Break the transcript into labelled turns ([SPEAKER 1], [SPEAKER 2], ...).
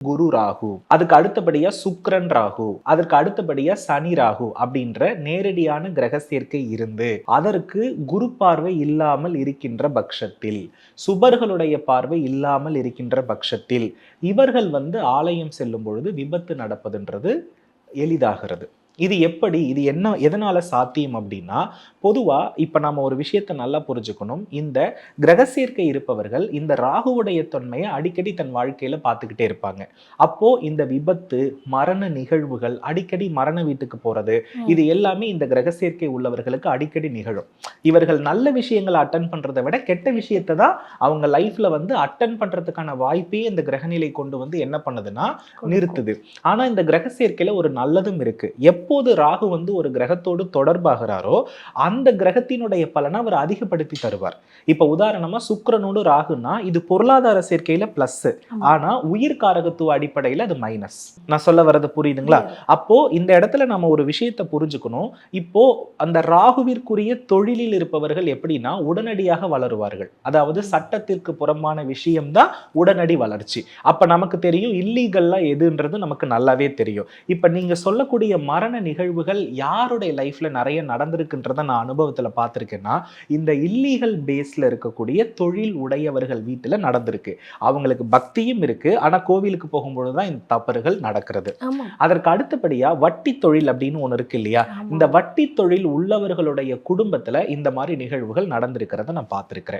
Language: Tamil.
[SPEAKER 1] குரு ராகு அதுக்கு அடுத்தபடியா சுக்ரன் ராகு அதற்கு அடுத்தபடியா சனி ராகு அப்படின்ற நேரடியான கிரக சேர்க்கை இருந்து அதற்கு குரு பார்வை இல்லாமல் இருக்கின்ற பட்சத்தில் சுபர்களுடைய பார்வை இல்லாமல் இருக்கின்ற பட்சத்தில் இவர்கள் வந்து ஆலயம் செல்லும் பொழுது விபத்து நடப்பதுன்றது எளிதாகிறது. இது எப்படி இது என்ன எதனால சாத்தியம் அப்படின்னா பொதுவா இப்ப நாம ஒரு விஷயத்தை நல்லா புரிஞ்சுக்கணும். இந்த கிரக சேர்க்கை இருப்பவர்கள் இந்த ராகுவுடைய தன்மையை அடிக்கடி தன் வாழ்க்கையில பார்த்துக்கிட்டே இருப்பாங்க. அப்போ இந்த விபத்து மரண நிகழ்வுகள் அடிக்கடி மரண வீட்டுக்கு போறது இது எல்லாமே இந்த கிரக சேர்க்கை உள்ளவர்களுக்கு அடிக்கடி நிகழும். இவர்கள் நல்ல விஷயங்களை அட்டன் பண்றதை விட கெட்ட விஷயத்தை தான் அவங்க லைஃப்ல வந்து அட்டன் பண்றதுக்கான வாய்ப்பே இந்த கிரகநிலை கொண்டு வந்து என்ன பண்ணுதுன்னா நிறுத்துது. ஆனா இந்த கிரக சேர்க்கையில ஒரு நல்லதும் இருக்கு. எப்போது ராகு வந்து ஒரு கிரகத்தோடு தொடர்பாகிறாரோ அந்த கிரகத்தினுடைய பலனை அவர் அதிகப்படுத்தி தருவார். இப்ப உதாரணமா சுக்கிரனோடு ராகுனா இது பொருளாதார சேர்க்கையில பிளஸ். ஆனா உயிர் காரகத்துவ அடிப்படையில அது மைனஸ் நான் சொல்ல வர்றது புரியுதுங்களா? அப்போ இந்த இடத்துல நம்ம ஒரு விஷயத்தை புரிஞ்சுக்கணும். இப்போ அந்த ராகுவிற்குரிய தொழிலில் இருப்பவர்கள் எப்படின்னா உடனடியாக வளருவார்கள். அதாவது சட்டத்திற்கு புறம்பான விஷயம்தான் உடனடி வளர்ச்சி. அப்ப நமக்கு தெரியும் இல்லீகல்லாம் எதுன்றது நமக்கு நல்லாவே தெரியும். இப்ப நீங்க சொல்லக்கூடிய மரண நிகழ்வுகள் யாருடைய லைஃப்ல நிறைய நடந்திருக்குன்றத நான் அனுபவத்துல பார்த்திருக்கேன்னா இந்த இல்லீகல் பேஸ்ல இருக்கக்கூடிய தொழில் உடையவர்கள் வீட்டுல நடந்திருக்கு. அவங்களுக்கு பக்தியும் இருக்கு. ஆனா கோவிலுக்கு போகும்பொழுது தான் இந்த தவறுகள் நடக்கிறது. அதற்கு அடுத்தபடியா வட்டி தொழில் அப்படின்னு ஒண்ணு இருக்கு இல்லையா. இந்த வட்டி தொழில் உள்ளவர்களுடைய குடும்பத்துல இந்த மாதிரி நிகழ்வுகள் நடந்திருக்கிறத நான் பார்த்திருக்கிறேன்.